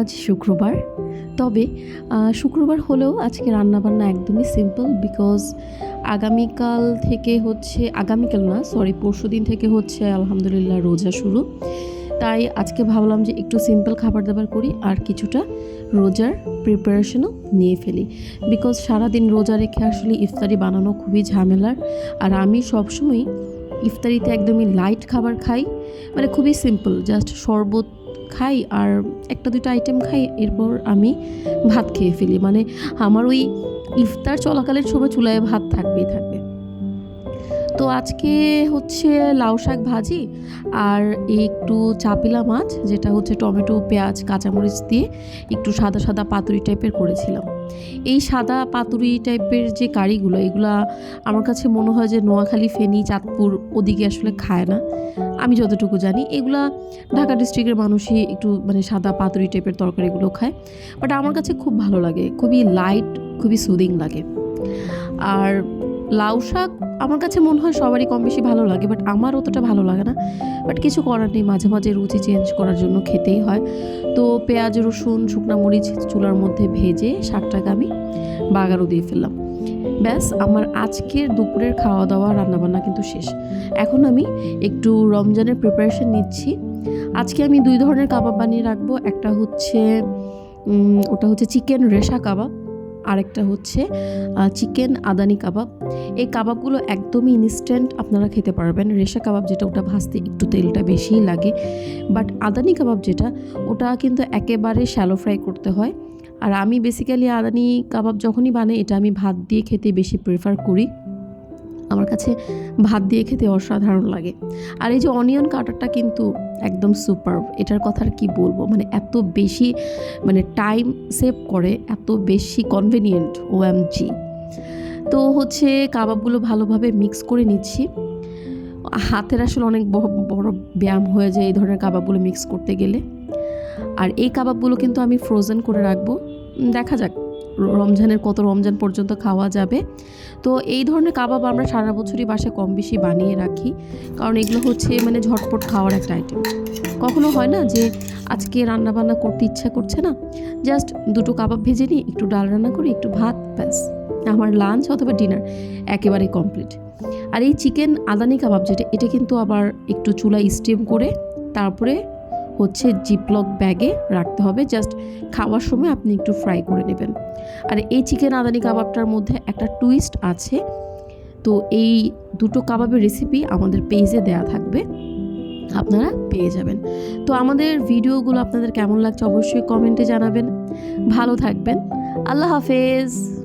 আজ শুক্রবার। তবে শুক্রবার হলেও আজকে রান্নাবান্না একদমই সিম্পল বিকজ আগামীকাল থেকে হচ্ছে, আগামীকাল না সরি পরশু দিন থেকে হচ্ছে আলহামদুলিল্লাহ রোজা শুরু। তাই আজকে ভাবলাম যে একটু সিম্পল খাবার দাবার করি আর কিছুটা রোজার প্রিপারেশনও নিয়ে ফেলি। বিকজ সারাদিন রোজা রেখে আসলে ইফতারি বানানো খুবই ঝামেলার। আর আমি সবসময় ইফতারিতে একদমই লাইট খাবার খাই। মানে খুবই সিম্পল জাস্ট শরবত খাই আর একটা দুটো আইটেম খাই, এরপর আমি ভাত খেয়ে ফেলি। মানে আমার ওই ইফতার চলাকালের সময় চুলায় ভাত থাকবেই থাকবে। তো আজকে হচ্ছে লাউ শাক ভাজি আর একটু চাপিলা মাছ, যেটা হচ্ছে টমেটো, পেঁয়াজ, কাঁচামরিচ দিয়ে একটু সাদা সাদা পাতুরি টাইপের করেছিলাম। এই সাদা পাতুরি টাইপের যে কারিগুলো, এগুলা আমার কাছে মনে হয় যে নোয়াখালী, ফেনী, চাঁদপুর ওদিকে আসলে খায় না। আমি যতটুকু জানি, এগুলা ঢাকা ডিস্ট্রিক্টের মানুষই একটু মানে সাদা পাতুরি টাইপের তরকারিগুলো খায়। বাট আমার কাছে খুব ভালো লাগে, খুবই লাইট খুবই সুদিং লাগে। আর লাউ শাক আমার কাছে মনে হয় সবারই কম বেশি ভালো লাগে বাট আমার অতটা ভালো লাগে না। বাট কিছু করার নেই, মাঝে মাঝে রুচি চেঞ্জ করার জন্য খেতেই হয়। তো পেঁয়াজ, রসুন, শুকনা মরিচ চুলার মধ্যে ভেজে শাকটাকে আমি বাগারও দিয়ে ফেললাম। ব্যাস, আমার আজকের দুপুরের খাওয়া দাওয়া রান্নাবান্না কিন্তু শেষ। এখন আমি একটু রমজানের প্রিপারেশন নিচ্ছি। আজকে আমি দুই ধরনের কাবাব বানিয়ে রাখব। একটা হচ্ছে ওটা হচ্ছে চিকেন রেশা কাবাব। আরেকটা হচ্ছে চিকেন আদানি কাবাব। এই কাবাবগুলো একদমই ইনস্ট্যান্ট আপনারা খেতে পারবেন। রেশা কাবাব যেটা, ওটা ভাজতে একটু তেলটা বেশিই লাগে। বাট আদানি কাবাব যেটা, ওটা কিন্তু একেবারে শ্যালো ফ্রাই করতে হয়। আর আমি বেসিক্যালি আদানি কাবাব যখনই বানাই, এটা আমি ভাত দিয়ে খেতে বেশি প্রেফার করি। আমার কাছে ভাত দিয়ে খেতে অসাধারণ লাগে। আর এই যে অনিয়ন কাটারটা কিন্তু একদম সুপার এটার কথা আর কি বলব? মানে এত বেশি মানে টাইম সেভ করে, এত বেশি কনভিনিয়েন্ট ও এম জি তো হচ্ছে কাবাবগুলো ভালোভাবে মিক্স করে নিচ্ছি। হাতের আসলে অনেক বড় ব্যায়াম হয়ে যায় এই ধরনের কাবাবগুলো মিক্স করতে গেলে। আর এই কাবাবগুলো কিন্তু আমি ফ্রোজেন করে রাখব। দেখা যাক। রমজানের, কত রমজান পর্যন্ত খাওয়া যাবে। তো এই ধরনের কাবাব আমরা সারা বছরই বাসায় কম বেশি বানিয়ে রাখি। কারণ এগুলো হচ্ছে মানে ঝটপট খাওয়ার একটা আইটেম কখনো হয় না যে আজকে রান্না বান্না করতে ইচ্ছা করছে না জাস্ট দুটো কাবাব ভেজে নিই, একটু ডাল রান্না করি, একটু ভাত, ব্যাস। আমার লাঞ্চ অথবা ডিনার একেবারে কমপ্লিট আর এই চিকেন আদানি কাবাব যেটা, এটা কিন্তু আবার একটু চুলায় স্টিম করে, তারপরে হচ্ছে জিপলক ব্যাগে রাখতে হবে। জাস্ট খাওয়ার সময় আপনি একটু ফ্রাই করে নেবেন। আর এই চিকেন আদানি কাবাবটার মধ্যে একটা টুইস্ট আছে। তো এই দুটো কাবাবের রেসিপি আমাদের পেজে দেয়া থাকবে। আপনারা পেয়ে যাবেন। তো আমাদের ভিডিওগুলো আপনাদের কেমন লাগছে অবশ্যই কমেন্টে জানাবেন। ভালো থাকবেন। আল্লাহ হাফেজ।